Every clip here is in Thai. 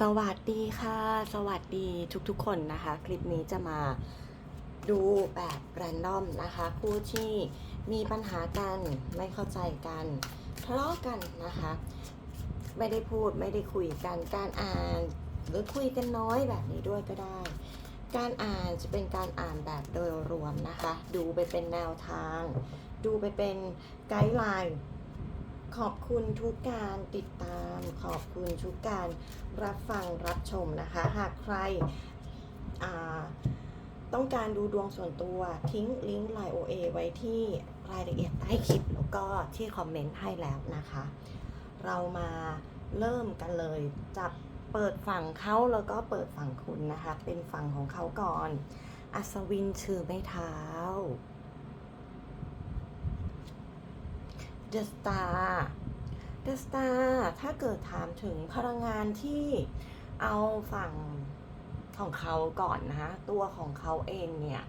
สวัสดีค่ะ สวัสดีทุกๆคนนะคะ คลิปนี้จะมาดูแบบแรนดอมนะคะผู้ที่มีปัญหากันไม่เข้าใจกันทะเลาะกันนะคะ ไม่ได้พูดไม่ได้คุยกันการอ่านหรือคุยกันน้อยแบบนี้ด้วยก็ได้ การอ่านจะเป็นการอ่านแบบโดยรวมนะคะ ดูไปเป็นแนวทาง ดูไปเป็นไกด์ไลน์ ขอบคุณทุกการติดตาม ขอบคุณทุกการรับฟังรับชมนะคะ หากใครต้องการดูดวงส่วนตัวทิ้งลิงก์ไลน์ OA ไว้ที่รายละเอียดใต้คลิป แล้วก็ที่คอมเมนต์ให้แล้วนะคะ เรามาเริ่มกันเลยจะเปิดฝั่งเขาแล้วก็เปิดฝั่งคุณนะคะ เป็นฝั่งของเขาก่อน อัศวินชื่อไม่เท้า The Star The Star ถ้าเกิดถามถึงพลังงานที่เอาฝั่งของเขาก่อนนะตัวของเขาเองเนี่ย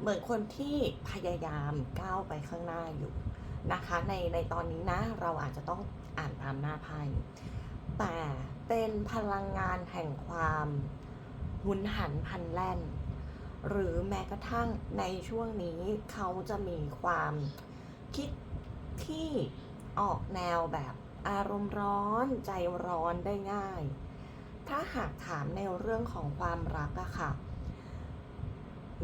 เหมือนคนที่พยายามก้าวไปข้างหน้าอยู่นะคะ ในในตอนนี้นะ เราอาจจะต้องอ่านตามหน้าไพ่แต่เป็นพลังงานแห่งความหุนหันพลันแล่น หรือแม้กระทั่งในช่วงนี้เขาจะมีความคิด ที่ออกแนวแบบอารมณ์ร้อนใจร้อนได้ง่าย ถ้าหากถามในเรื่องของความรักอะค่ะ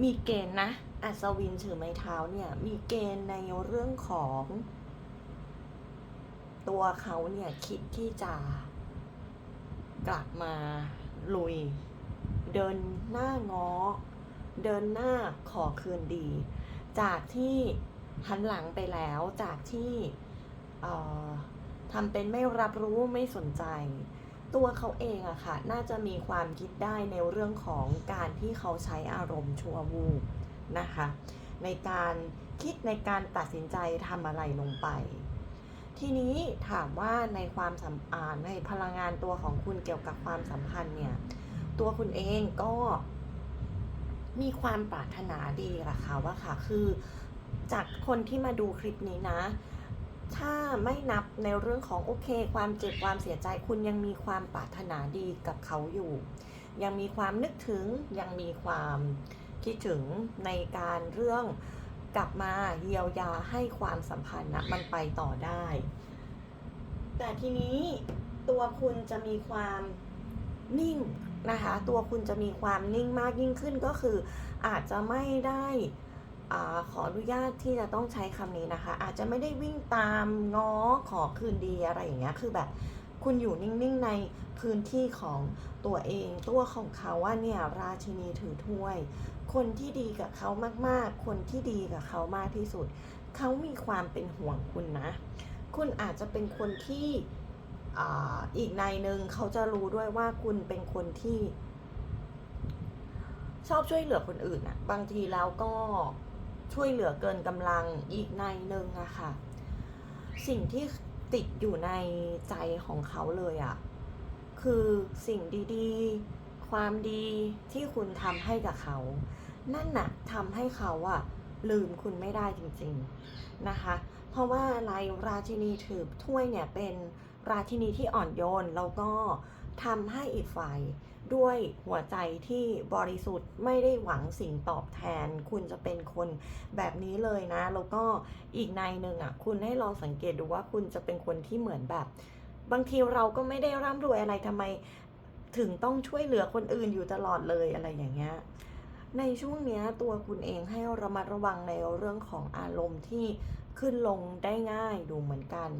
มีเกณฑ์นะ อัศวินถือไม้เท้าเนี่ย มีเกณฑ์ในเรื่องของ ตัวเขาเนี่ยคิดที่จะกลับมาลุย เดินหน้าง้อ เดินหน้าขอคืนดี จากที่ หันหลังไปแล้วจากที่ทำเป็นไม่รับรู้ไม่สนใจ ตัวเขาเองอะค่ะ น่าจะมีความคิดได้ในเรื่องของการที่เขาใช้อารมณ์ชั่ววูบนะคะ ในการคิดในการตัดสินใจทำอะไรลงไป ทีนี้ถามว่าในความสัมพันธ์ในพลังงานตัวของคุณเกี่ยวกับความสัมพันธ์เนี่ย ตัวคุณเองก็มีความปรารถนาดีกับเขาว่าค่ะคือ จากคนที่มาดูคลิปนี้นะ ถ้าไม่นับในเรื่องของโอเค ความเจ็บความเสียใจคุณยังมีความปรารถนาดีกับเขาอยู่ ยังมีความนึกถึงยังมีความคิดถึงในการเรื่องกลับมาเยียวยาให้ความสัมพันธ์นะมันไปต่อได้ แต่ทีนี้ตัวคุณจะมีความนิ่งนะคะ ตัวคุณจะมีความนิ่งมากยิ่งขึ้นก็คืออาจจะไม่ได้ อขออนุญาตที่จะต้องใช้คำนี้นะคะ อาจจะไม่ได้วิ่งตามง้อขอคืนดีอะไรอย่างเงี้ยคือแบบคุณอยู่นิ่งๆในพื้นที่ของตัวเองตัวของเขาว่าเนี่ยราชินีถือถ้วย คนที่ดีกับเขามากๆ คนที่ดีกับเขามากที่สุด เขามีความเป็นห่วงคุณนะ คุณอาจจะเป็นคนที่อ,อีกในหนึ่งเขาจะรู้ด้วยว่าคุณเป็นคนที่ ชอบช่วยเหลือคนอื่นอะบางทีแล้วก็ ช่วยเหลือเกินกำลังอีกในหนึ่งอะค่ะ สิ่งที่ติดอยู่ในใจของเขาเลยอะคือสิ่งดีๆ ความดีที่คุณทำให้กับเขา นั่นน่ะทำให้เขาอะลืมคุณไม่ได้จริงๆนะคะ เพราะว่าลายราชินีถือถ้วยเนี่ยเป็นราชินีที่อ่อนโยนแล้วก็ทำให้อีกฝ่าย ด้วยหัวใจที่บริสุทธิ์ไม่ได้หวังสิ่งตอบแทน คุณจะเป็นคนแบบนี้เลยนะ แล้วก็อีกในหนึ่งอะ คุณให้ลองสังเกตดูว่าคุณจะเป็นคนที่เหมือนแบบ บางทีเราก็ไม่ได้ร่ำรวยอะไรทำไมถึงต้องช่วยเหลือคนอื่นอยู่ตลอดเลยอะไรอย่างเงี้ยในช่วงนี้ตัวคุณเองให้ระมัดระวังในเรื่องของอารมณ์ที่ขึ้นลงได้ง่ายดูเหมือนกัน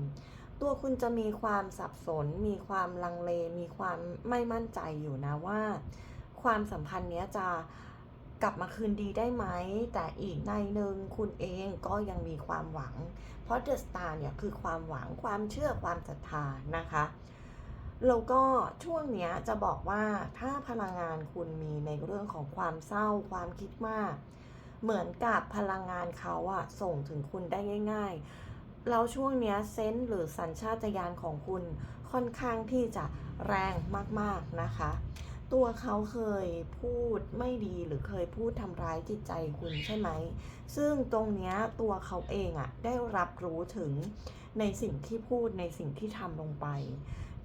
ตัวคุณจะมีความสับสน มีความลังเล มีความไม่มั่นใจอยู่นะว่า ความสัมพันธ์เนี้ยจะกลับมาคืนดีได้ไหม แต่อีกในหนึ่งคุณเองก็ยังมีความหวัง เพราะเดอะสตาร์เนี่ยคือความหวังความเชื่อความศรัทธานะคะแล้วก็ช่วงเนี้ยจะบอกว่าถ้าพลังงานคุณมีในเรื่องของความเศร้าความคิดมาก เหมือนกับพลังงานเขาอะส่งถึงคุณได้ง่าย ๆ แล้วช่วงเนี้ยเซนส์หรือสัญชาตญาณของคุณค่อนข้างที่จะแรงมากๆนะคะ ตัวเขาเคยพูดไม่ดีหรือเคยพูดทำร้ายจิตใจคุณใช่ไหม ซึ่งตรงเนี้ยตัวเขาเองอะได้รับรู้ถึงในสิ่งที่พูดในสิ่งที่ทำลงไป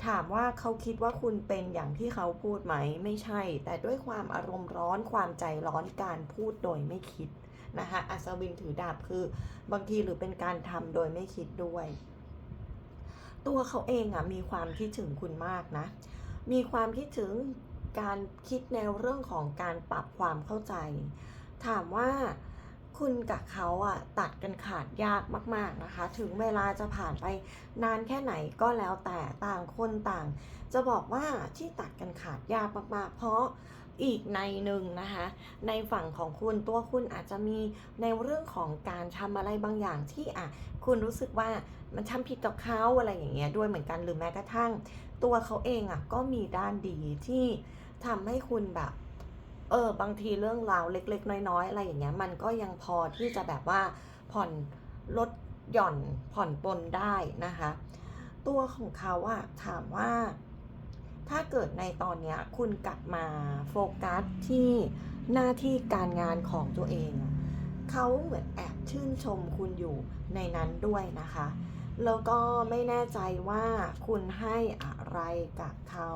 ถามว่าเขาคิดว่าคุณเป็นอย่างที่เขาพูดไหม ไม่ใช่ แต่ด้วยความอารมณ์ร้อนความใจร้อนการพูดโดยไม่คิด นะคะอัศวินถือดาบคือบางทีหรือเป็นการทำโดยไม่คิดด้วย ตัวเขาเองอะมีความคิดถึงคุณมากนะ มีความคิดถึงการคิดแนวเรื่องของการปรับความเข้าใจ ถามว่าคุณกับเขาอะตัดกันขาดยากมาก ๆนะคะ ถึงเวลาจะผ่านไปนานแค่ไหนก็แล้วแต่ต่างคนต่าง จะบอกว่าที่ตัดกันขาดยากมากๆ เพราะ อีกในหนึ่งนะคะ ในฝั่งของคุณตัวคุณอาจจะมีในเรื่องของการทำอะไรบางอย่างที่อะคุณรู้สึกว่ามันทำผิดต่อเขาอะไรอย่างเงี้ยด้วยเหมือนกันหรือแม้กระทั่ง ตัวเขาเองอะก็มีด้านดีที่ทำให้คุณแบบเออบางทีเรื่องราวเล็ก ๆ น้อยๆอะไรอย่างเงี้ยมันก็ยังพอที่จะแบบว่าผ่อนลดหย่อนผ่อนปลนได้นะคะ ตัวของเขาอะถามว่า ถ้าเกิดในตอนนี้คุณกลับมาโฟกัสที่หน้าที่การงานของตัวเอง เขาเหมือนแอบชื่นชมคุณอยู่ในนั้นด้วยนะคะ แล้วก็ไม่แน่ใจว่าคุณให้อะไรกับเขา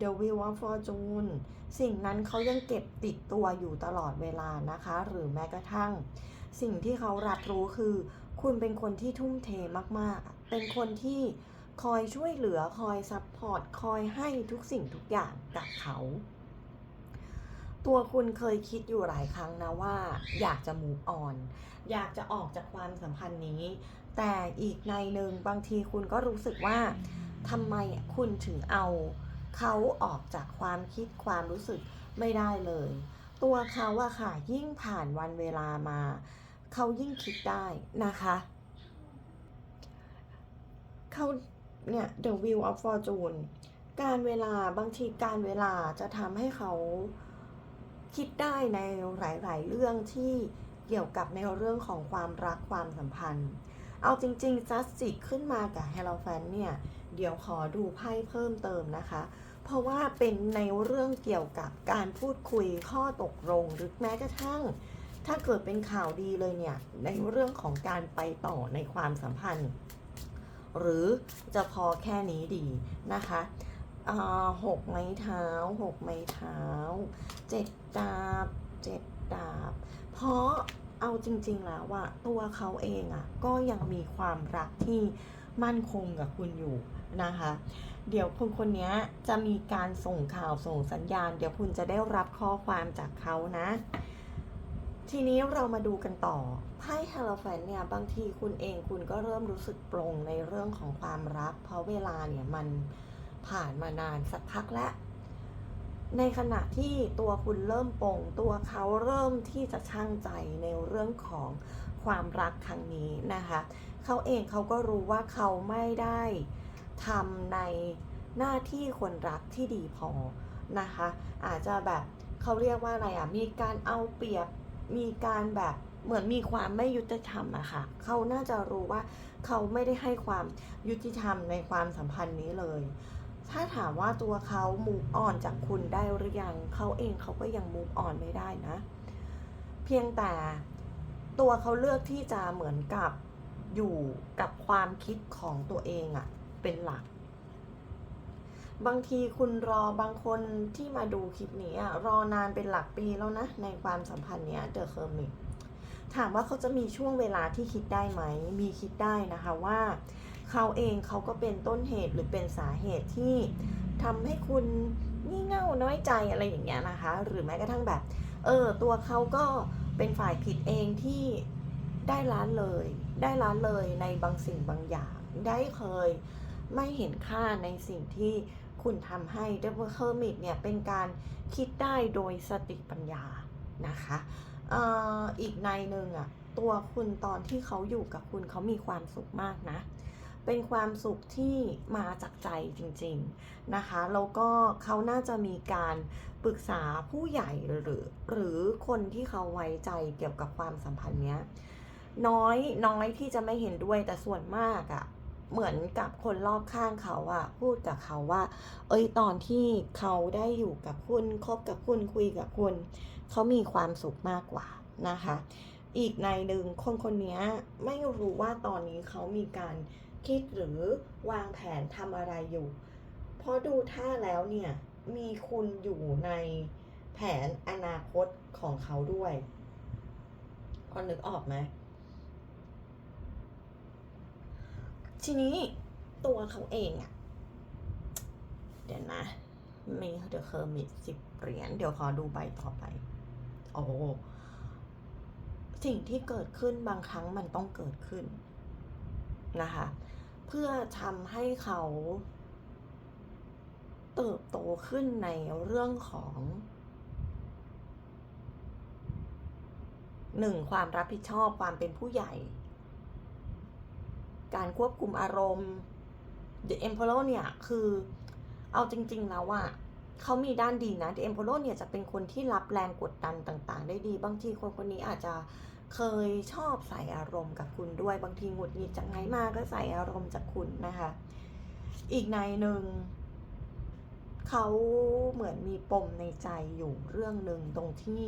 The Wheel of Fortune สิ่งนั้นเขายังเก็บติดตัวอยู่ตลอดเวลานะคะ หรือแม้กระทั่ง สิ่งที่เขารับรู้คือ คุณเป็นคนที่ทุ่มเทมากๆ เป็นคนที่ คอยช่วยเหลือคอยซัพพอร์ตคอยให้ทุกสิ่งทุกอย่างกับเขา ตัวคุณเคยคิดอยู่หลายครั้งนะว่า อยากจะ move on อยากจะออกจากความสัมพันธ์นี้ แต่อีกในหนึ่งบางทีคุณก็รู้สึกว่าทำไมคุณถึงเอาเขาออกจากความคิดความรู้สึกไม่ได้เลย ตัวเขาอะค่ะยิ่งผ่านวันเวลามา เขายิ่งคิดได้นะคะ เขา เนี่ย The Wheel of Fortune การเวลาบางทีการเวลาจะทำให้เขาคิดได้ในหลาย ๆ เรื่องที่เกี่ยวกับในเรื่องของความรักความสัมพันธ์ เอาจริงๆจัสติกขึ้นมากับเฮลแฟนเนี่ย เดี๋ยวขอดูไพ่เพิ่มเติมนะคะ เพราะว่าเป็นในเรื่องเกี่ยวกับการพูดคุยข้อตกลงหรือแม้กระทั่ง ถ้าเกิดเป็นข่าวดีเลยเนี่ย ในเรื่องของการไปต่อในความสัมพันธ์ หรือจะพอแค่นี้ดีนะคะหกไม้เท้าหกไม้เท้าเจ็ดดาบเจ็ดดาบ เพราะเอาจริง ๆ แล้วว่าตัวเขาเองอะ่ะก็ยังมีความรักที่มั่นคงกับคุณอยู่นะคะ เดี๋ยวคนคนนี้จะมีการส่งข่าวส่งสัญญาณ เดี๋ยวคุณจะได้รับข้อความจากเขานะ ทีนี้เรามาดูกันต่อไพ่ฮาโลแฟนเนี่ยบางทีคุณเองคุณก็เริ่มรู้สึกปลงในเรื่องของความรัก เพราะเวลาเนี่ยมันผ่านมานานสักพักแล้ว ในขณะที่ตัวคุณเริ่มปลงตัวเขาเริ่มที่จะช่างใจในเรื่องของความรักครั้งนี้นะคะเขาเองเขาก็รู้ว่าเขาไม่ได้ทำในหน้าที่คนรักที่ดีพอนะคะ อาจจะแบบเขาเรียกว่าอะไรอะมีการเอาเปรียบ มีการแบบเหมือนมีความไม่ยุติธรรมอะค่ะ เขาน่าจะรู้ว่าเขาไม่ได้ให้ความยุติธรรมในความสัมพันธ์นี้เลย ถ้าถามว่าตัวเขา move on จากคุณได้หรือยัง เขาเองเขาก็ยัง move on ไม่ได้นะ เพียงแต่ตัวเขาเลือกที่จะเหมือนกับอยู่กับความคิดของตัวเองอะเป็นหลัก บางทีคุณรอบางคนที่มาดูคลิปนี้อะรอนานเป็นหลักปีแล้วนะ ในความสัมพันธ์เนี้ยเดอะเคอร์มิกถามว่าเขาจะมีช่วงเวลาที่คิดได้ไหม มีคิดได้นะคะว่าเขาเองเขาก็เป็นต้นเหตุหรือเป็นสาเหตุที่ทำให้คุณงี่เง่าน้อยใจอะไรอย่างเงี้ยนะคะ หรือแม้กระทั่งแบบ เออ ตัวเขาก็เป็นฝ่ายผิดเองที่ได้ร้านเลย ได้ร้านเลยในบางสิ่งบางอย่าง ได้เคยไม่เห็นค่าในสิ่งที่ คุณทำให้เดวเคอร์มิตเนี่ยเป็นการคิดได้โดยสติปัญญานะคะอออีกในหนึ่งอะตัวคุณตอนที่เขาอยู่กับคุณเขามีความสุขมากนะ เป็นความสุขที่มาจากใจจริงๆนะคะแล้วก็เขาน่าจะมีการปรึกษาผู้ใหญ่หรือหรือคนที่เขาไว้ใจเกี่ยวกับความสัมพันธ์เนี้ยน้อยน้อยที่จะไม่เห็นด้วยแต่ส่วนมากอะ เหมือนกับคนรอบข้างเขาอะพูดกับเขาว่า เอ้ยตอนที่เขาได้อยู่กับคุณคบกับคุณคุยกับคุณ เขามีความสุขมากกว่านะคะ อีกในหนึ่งคนคนนี้ไม่รู้ว่าตอนนี้เขามีการคิดหรือวางแผนทำอะไรอยู่ราะดูท่าแล้วเนี่ยมีคุณอยู่ในแผนอนาคตของเขาด้วยพอนึกออกไหม ทีนี้ตัวเขาเองอะเดี๋ยวนะมีเดี๋ยวเคอร์มิสิบเหรียญเดี๋ยวขอดูใบต่อไป โอ้สิ่งที่เกิดขึ้นบางครั้งมันต้องเกิดขึ้นนะคะ เพื่อทำให้เขาเติบโตขึ้นในเรื่องของหนึ่งความรับผิดชอบความเป็นผู้ใหญ่ การควบคุมอารมณ์ The Emperor เนี่ย คือเอาจริง ๆ แล้วอะเขามีด้านดีนะ The Emperor เนี่ยจะเป็นคนที่รับแรงกดดันต่าง ๆ ได้ดี บางทีคนคนนี้อาจจะเคยชอบใส่อารมณ์กับคุณด้วย บางทีหงุดหงิดจากไหนมาก็ใส่อารมณ์จากคุณนะคะ อีกในหนึ่งเขาเหมือนมีปมในใจอยู่เรื่องหนึ่งตรงที่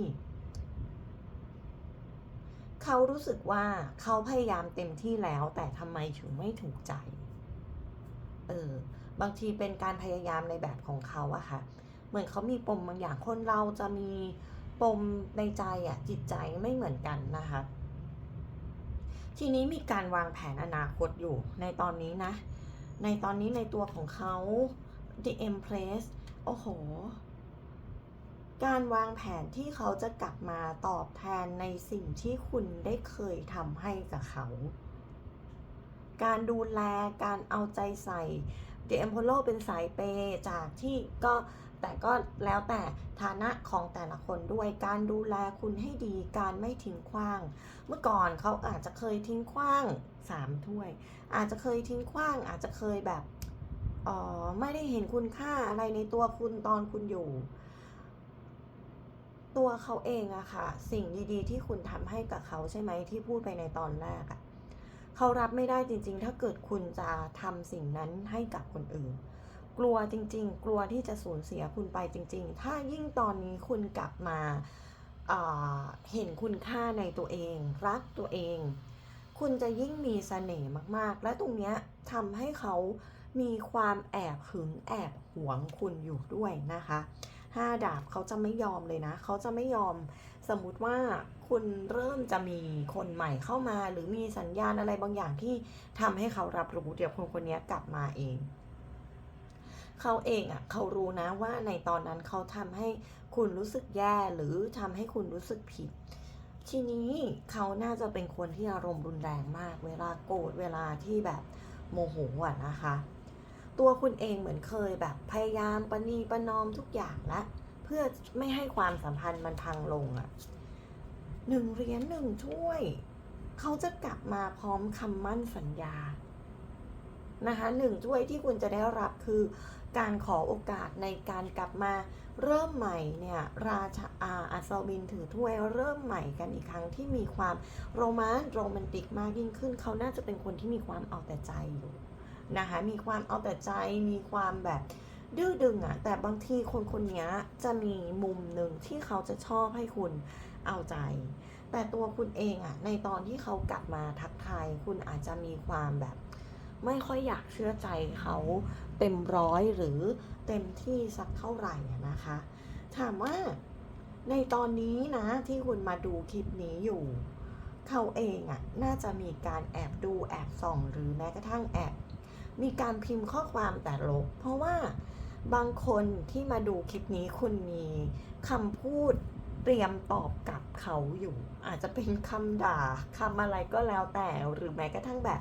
เขารู้สึกว่าเขาพยายามเต็มที่แล้ว แต่ทำไมถึงไม่ถูกใจ เออ บางทีเป็นการพยายามในแบบของเขาอะค่ะ เหมือนเขามีปมบางอย่างคนเราจะมีปมในใจอะจิตใจไม่เหมือนกันนะคะ ทีนี้มีการวางแผนอนาคตอยู่ในตอนนี้นะ ในตอนนี้ในตัวของเขา The Empress โอ้โห การวางแผนที่เขาจะกลับมาตอบแทนในสิ่งที่คุณได้เคยทำให้กับเขา การดูแล การเอาใจใส่ The Emperor เป็นสายเปจากที่ก็แต่ก็แล้วแต่ฐานะของแต่ละคนด้วยการดูแลคุณให้ดีการไม่ทิ้งขว้าง เมื่อก่อนเขาอาจจะเคยทิ้งขว้างสามถ้วย อาจจะเคยทิ้งขว้าง อาจจะเคยแบบเออไม่ได้เห็นคุณค่าอะไรในตัวคุณตอนคุณอยู่ ตัวเขาเองอะค่ะ สิ่งดีๆ ที่คุณทำให้กับเขาใช่ไหมที่พูดไปในตอนแรกอะเขารับไม่ได้จริง ๆ ถ้าเกิดคุณจะทำสิ่งนั้นให้กับคนอื่น กลัวจริง ๆ กลัวที่จะสูญเสียคุณไปจริง ๆ ถ้ายิ่งตอนนี้คุณกลับมาอ่าเห็นคุณค่าในตัวเอง รักตัวเอง คุณจะยิ่งมีเสน่ห์มากๆ และตรงเนี้ยทำให้เขามีความแอบหึงแอบหวงคุณอยู่ด้วยนะคะ ห้าดาบเขาจะไม่ยอมเลยนะ เขาจะไม่ยอม สมมุติว่าคุณเริ่มจะมีคนใหม่เข้ามา หรือมีสัญญาณอะไรบางอย่างที่ทำให้เขารับรู้เดี๋ยวคนคนนี้กลับมาเอง เขาเองอะเขารู้นะว่าในตอนนั้นเขาทำให้คุณรู้สึกแย่หรือทำให้คุณรู้สึกผิดทีนี้เขาน่าจะเป็นคนที่อารมณ์รุนแรงมาก เวลาโกรธเวลาที่แบบโมโหอะนะคะ ตัวคุณเองเหมือนเคยแบบพยายามประนีประนอมทุกอย่างล้วเพื่อไม่ให้ความสัมพันธ์มันพังลงอะ่ะหนึ่งเหรียญหนึ่งถ้วย เขาจะกลับมาพร้อมคำมั่นสัญญานะคะหนึ่งถ้วยที่คุณจะได้รับคือการขอโอกาสในการกลับมาเริ่มใหม่เนี่ยราชาอาอัศวินถือถ้วยเริ่มใหม่กันอีกครั้งที่มีความโรแมนติกมากยิ่งขึ้น เขาน่าจะเป็นคนที่มีความเอาแต่ใจอยู่ นะคะมีความเอาแต่ใจมีความแบบดื้อดึงอะแต่บางทีคนคนนี้จะมีมุมหนึ่งที่เขาจะชอบให้คุณเอาใจ แต่ตัวคุณเองอะในตอนที่เขากลับมาทักทายคุณอาจจะมีความแบบ ไม่ค่อยอยากเชื่อใจเขาเต็มร้อยหรือเต็มที่สักเท่าไหร่นะคะ ถามว่าในตอนนี้นะที่คุณมาดูคลิปนี้อยู่ เขาเองอะน่าจะมีการแอบดูแอบส่องหรือแม้กระทั่งแอบ มีการพิมพ์ข้อความแต่ลบ เพราะว่าบางคนที่มาดูคลิปนี้คุณมีคำพูดเตรียมตอบกลับเขาอยู่ อาจจะเป็นคำด่าคำอะไรก็แล้วแต่หรือแม้กระทั่งแบบ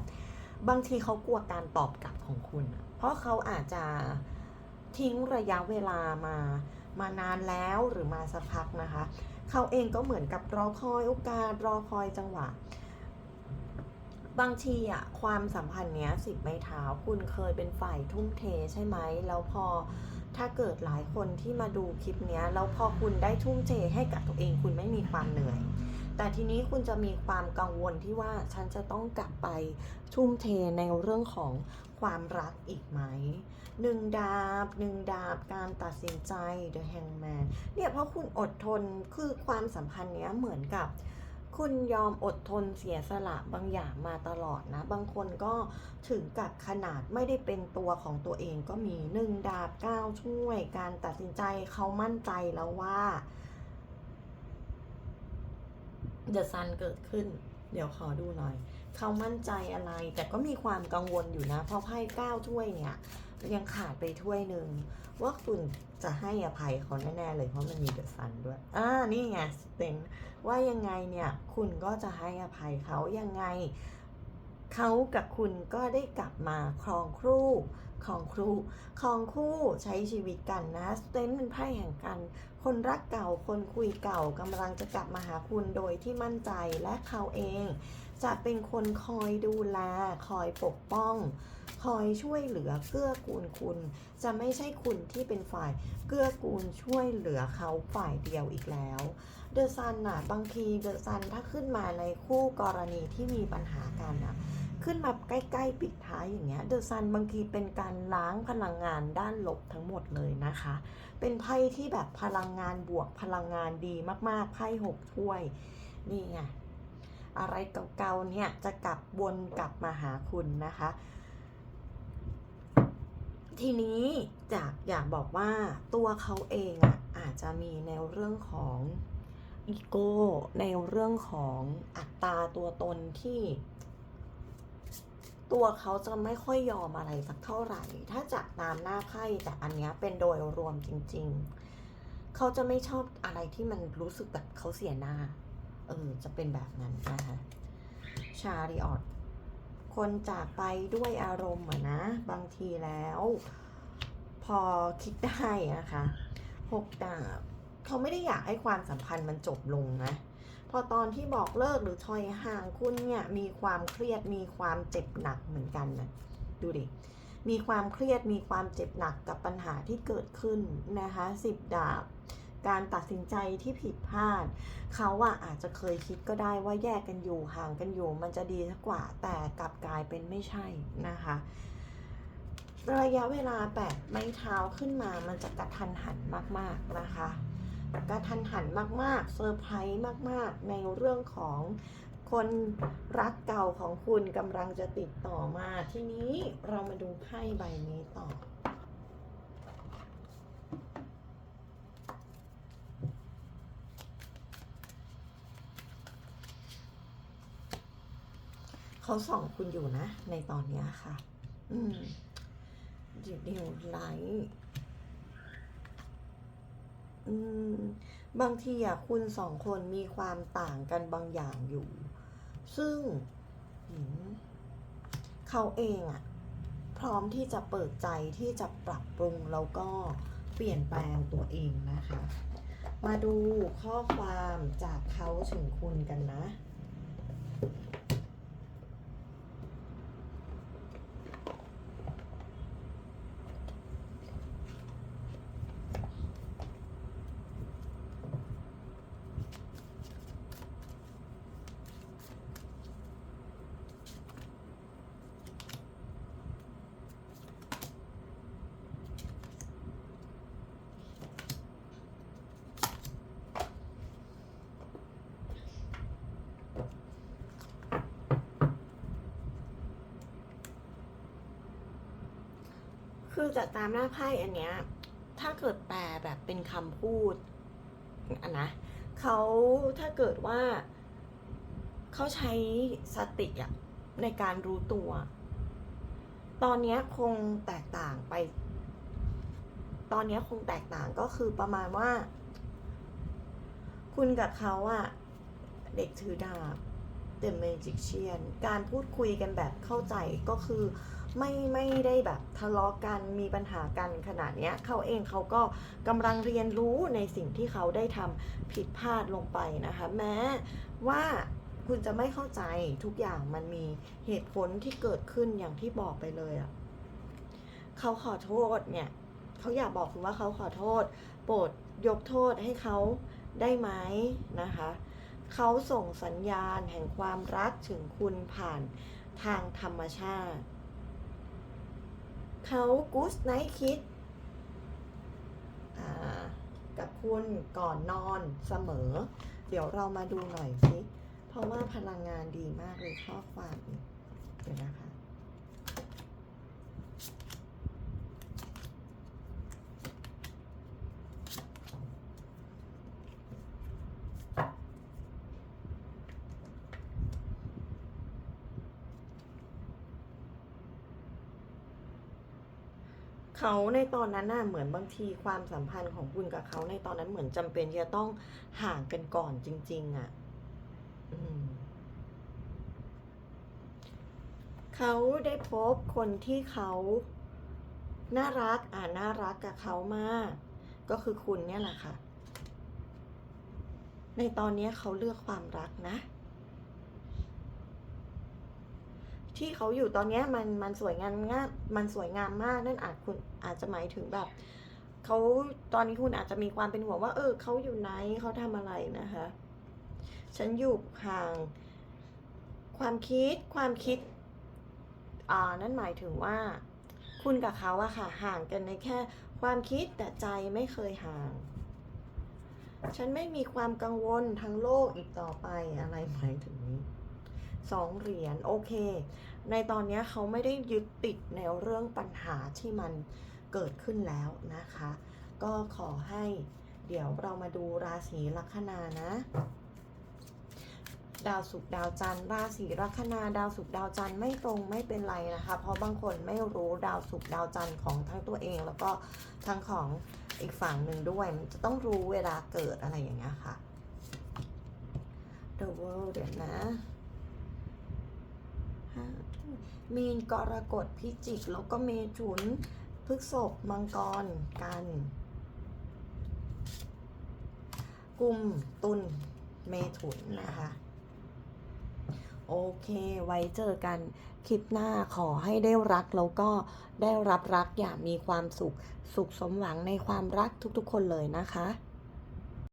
บางทีเขากลัวการตอบกลับของคุณ เพราะเขาอาจจะทิ้งระยะเวลามามานานแล้วหรือมาสักพักนะคะ เขาเองก็เหมือนกับรอคอยโอกาสรอคอยจังหวะ บางทีอะความสัมพันธ์เนี้ยสิบไม้เท้าคุณเคยเป็นฝ่ายทุ่มเทใช่ไหมแล้วพอถ้าเกิดหลายคนที่มาดูคลิปเนี้ยแล้วพอคุณได้ทุ่มเทให้กับตัวเองคุณไม่มีความเหนื่อย แต่ทีนี้คุณจะมีความกังวลที่ว่าฉันจะต้องกลับไปทุ่มเทในเรื่องของความรักอีกไหมหนึ่งดาบหนึ่งดาบการตัดสินใจ The Hangman เนี่ยเพราะคุณอดทนคือความสัมพันธ์เนี้ยเหมือนกับ คุณยอมอดทนเสียสละบางอย่างมาตลอดนะ บางคนก็ถึงกับขนาดไม่ได้เป็นตัวของตัวเองก็มีหนึ่งดาบเก้าช่วย การตัดสินใจเขามั่นใจแล้วว่าเดอะซันเกิดขึ้น เดี๋ยวขอดูหน่อย เขามั่นใจอะไร แต่ก็มีความกังวลอยู่นะ เพราะไพ่เก้าถ้วยเนี่ย ยังขาดไปถ้วยหนึ่งว่าคุณจะให้อภัยเขาแน่ๆเลยเพราะมันมีเดอะซันด้วยอ่านี่ไงสเตนว่ายังไงเนี่ยคุณก็จะให้อภัยเขายังไงเขากับคุณก็ได้กลับมาครองครูครองครูครองคู่ใช้ชีวิตกันนะสเตนเป็นไพ่แห่งกัน คนรักเก่าคนคุยเก่ากำลังจะกลับมาหาคุณโดยที่มั่นใจและเขาเอง จะเป็นคนคอยดูแล คอยปกป้อง คอยช่วยเหลือเกื้อกูลคุณ จะไม่ใช่คุณที่เป็นฝ่ายเกื้อกูลช่วยเหลือเขาฝ่ายเดียวอีกแล้ว เดอะซันน่ะบางทีเดอะซันถ้าขึ้นมาในคู่กรณีที่มีปัญหากันอะขึ้นมาใกล้ๆปิดท้ายอย่างเงี้ยเดอะซันบางทีเป็นการล้างพลังงานด้านลบทั้งหมดเลยนะคะ เป็นไพ่ที่แบบพลังงานบวกพลังงานดีมากๆไพ่หกถ้วย นี่ไง อะไรเก่าๆเนี่ยจะกลับวนกลับมาหาคุณนะคะ ทีนี้จากอยากบอกว่าตัวเขาเองอะอาจจะมีในเรื่องของอีโก้ในเรื่องของอัตราตัวตนที่ ตัวเขาจะไม่ค่อยยอมอะไรสักเท่าไหร่ ถ้าจากตามหน้าไพ่แต่อันนี้เป็นโดยรวมจริง ๆ เขาจะไม่ชอบอะไรที่มันรู้สึกแบบเขาเสียหน้า เออ จะเป็นแบบนั้นนะคะ ชาริออตคนจากไปด้วยอารมณ์อะนะ บางทีแล้ว พอคิดได้นะคะหกดาบเขาไม่ได้อยากให้ความสัมพันธ์มันจบลงนะ พอตอนที่บอกเลิกหรือถอยห่างคุณเนี่ย มีความเครียดมีความเจ็บหนักเหมือนกันนะดูดิมีความเครียดมีความเจ็บหนักกับปัญหาที่เกิดขึ้นนะคะสิบดาบ การตัดสินใจที่ผิดพลาด เขาอะอาจจะเคยคิดก็ได้ว่าแยกกันอยู่ห่างกันอยู่ มันจะดีกว่าแต่กลับกลายเป็นไม่ใช่นะคะระยะเวลาแปดไม้เท้าขึ้นมามันจะกระทันหันมาก ๆ นะคะกระทันหันมากๆเซอร์ไพรส์มาก ๆ ในเรื่องของคนรักเก่าของคุณกำลังจะติดต่อมา ทีนี้เรามาดูไพ่ใบนี้ต่อ เขาส่องคุณอยู่นะ ในตอนเนี้ยค่ะ อืมเดี๋ยวเดี๋ยวไลท์อืมบางทีอะคุณสองคนมีความต่างกันบางอย่างอยู่ ซึ่งอืมเขาเองอะพร้อมที่จะเปิดใจที่จะปรับปรุงแล้วก็เปลี่ยนแปลงตัวเองนะคะ มาดูข้อความจากเขาถึงคุณกันนะ คือจากตามหน้าไพ่อันเนี้ย ถ้าเกิดแปลแบบเป็นคำพูดอะนะเขาถ้าเกิดว่า เขาใช้สติอะในการรู้ตัว ตอนนี้คงแตกต่างไป ตอนนี้คงแตกต่างก็คือประมาณว่า คุณกับเขาอะเด็กถือดาบ The Magician การพูดคุยกันแบบเข้าใจก็คือ ไม่ไม่ได้แบบทะเลาะกันมีปัญหากันขนาดเนี้ยเขาเองเขาก็กำลังเรียนรู้ในสิ่งที่เขาได้ทำผิดพลาดลงไปนะคะ แม้ว่าคุณจะไม่เข้าใจทุกอย่างมันมีเหตุผลที่เกิดขึ้นอย่างที่บอกไปเลยอะ่ะเขาขอโทษเนี่ยเขาอยากบอกคุณว่าเขาขอโทษ โปรดยกโทษให้เขาได้ไหมนะคะ เขาส่งสัญญาณแห่งความรักถึงคุณผ่านทางธรรมชาติ เขากูสไนท์คิดกับคุณก่อนนอนเสมอ เดี๋ยวเรามาดูหน่อยสิ เพราะว่าพลังงานดีมากเลยข้อความเดี๋ยวนะคะ เขาในตอนนั้นน่ะเหมือนบางทีความสัมพันธ์ของคุณกับเขาในตอนนั้นเหมือนจำเป็นที่จะต้องห่างกันก่อนจริง ๆอะเขาได้พบคนที่เขาน่ารักอ่าน่ารักกับเขามาก ก็คือคุณเนี่ยแหละค่ะ ในตอนนี้เขาเลือกความรักนะ ที่เขาอยู่ตอนนี้มันมันสวยงามงามมันสวยงามมากนั่นอาจคุณอาจจะหมายถึงแบบเขาตอนนี้คุณอาจจะมีความเป็นห่วงว่า เออเขาอยู่ไหนเขาทำอะไรนะคะ ฉันอยู่ห่าง ความคิดความคิดอ่านั่นหมายถึงว่า คุณกับเขาอะค่ะ ห่างกันในแค่ความคิดแต่ใจไม่เคยห่าง ฉันไม่มีความกังวลทั้งโลกอีกต่อไปอะไรหมายถึงนี้สองเหรียญโอเค ในตอนนี้เขาไม่ได้ยึดติดในเรื่องปัญหาที่มันเกิดขึ้นแล้วนะคะ ก็ขอให้เดี๋ยวเรามาดูราศีลัคนานะ ดาวศุกร์ดาวจันทร์ราศีลัคนาดาวศุกร์ดาวจันทร์ไม่ตรงไม่เป็นไรนะคะ เพราะบางคนไม่รู้ดาวศุกร์ดาวจันทร์ของทั้งตัวเองแล้วก็ทั้งของอีกฝั่งหนึ่งด้วย มันจะต้องรู้เวลาเกิดอะไรอย่างเงี้ยค่ะ The World เดี๋ยวนะ มีนกรกฎพิจิก แล้วก็เมถุนพฤกษภมังกรกันกุมตุลเมถุนนะคะ โอเคไว้เจอกันคลิปหน้าขอให้ได้รักแล้วก็ได้รับรักอย่างมีความสุข สุขสมหวังในความรักทุกๆคนเลยนะคะ